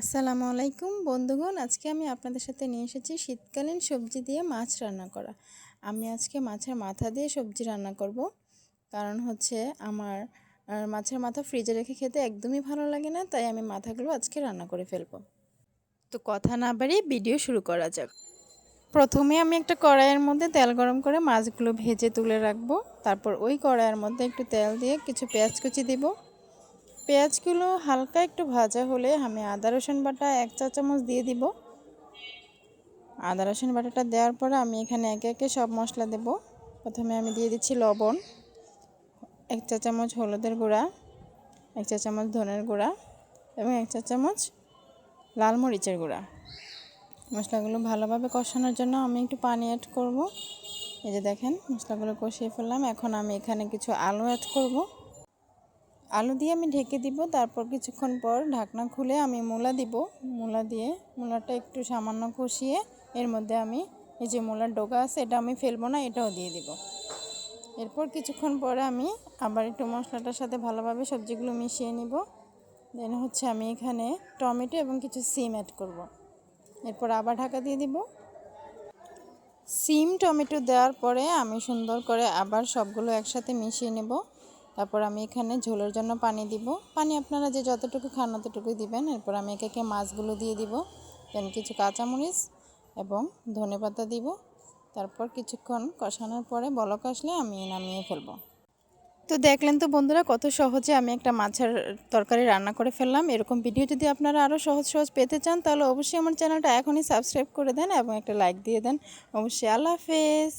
আসসালামু আলাইকুম বন্ধুগণ, আজকে আমি আপনাদের সাথে নিয়ে এসেছি শীতকালীন সবজি দিয়ে মাছ রান্না করা। আমি আজকে মাছের মাথা দিয়ে সবজি রান্না করব। কারণ হচ্ছে আমার মাছের মাথা ফ্রিজে রেখে খেতে একদমই ভালো লাগে না, তাই আমি মাথাগুলো আজকে রান্না করে ফেলব। তো কথা না বাড়িয়ে ভিডিও শুরু করা যাক। প্রথমে আমি একটা কড়াইয়ের মধ্যে তেল গরম করে মাছগুলো ভেজে তুলে রাখব। তারপর ওই কড়াইয়ের মধ্যে একটু তেল দিয়ে কিছু পেঁয়াজ কুচি দিব। পেঁয়াজগুলো হালকা একটু ভাজা হলে আমি আদা, রসুন বাটা এক চা চামচ দিয়ে দিব। আদা, রসুন বাটাটা দেওয়ার পরে আমি এখানে একে একে সব মশলা দেব। প্রথমে আমি দিয়ে দিচ্ছি লবণ, এক চা চামচ হলুদের গুঁড়া, এক চা চামচ ধনের গুঁড়া এবং এক চা চামচ লাল মরিচের গুঁড়া। মশলাগুলো ভালোভাবে কষানোর জন্য আমি একটু পানি অ্যাড করব। এই যে দেখেন, মশলাগুলো কষিয়ে ফেললাম। এখন আমি এখানে কিছু আলু অ্যাড করব। আলু দিয়ে আমি ঢেকে দিব, তারপর কিছুক্ষণ পর ঢাকনা খুলে আমি মূলা দিব। মূলা দিয়ে, মূলাটা একটু সামান্য কষিয়ে এর মধ্যে আমি এই যে মূলার ডোকা আছে, এটা আমি ফেলব না, এটাও দিয়ে দিব। এরপর কিছুক্ষণ পরে আমি আবার একটু মশলাটার সাথে ভালোভাবে সবজিগুলো মিশিয়ে নিব। দেন হচ্ছে আমি এখানে টমেটো এবং কিছু সিম অ্যাড করব। এরপর আবার ঢাকা দিয়ে দিব। সিম, টমেটো দেওয়ার পরে আমি সুন্দর করে আবার সবগুলো একসাথে মিশিয়ে নেব। তারপর আমি এখানে ঝোলের জন্য পানি দিব। পানি আপনারা যে যতটুকু খান ততটুকুই দিবেন। এরপর আমি একে একে মাছগুলো দিয়ে দিব। দেন কিছু কাঁচামরিচ এবং ধনে পাতা দিব। তারপর কিছুক্ষণ কষানোর পরে বলক আসলে আমি নামিয়ে ফেলব। তো দেখলেন তো বন্ধুরা, কত সহজে আমি একটা মাছের তরকারি রান্না করে ফেললাম। এরকম ভিডিও যদি আপনারা আরও সহজ সহজ পেতে চান, তাহলে অবশ্যই আমার চ্যানেলটা এখনই সাবস্ক্রাইব করে দেন এবং একটা লাইক দিয়ে দেন। অবশ্যই আল্লাহ হাফেজ।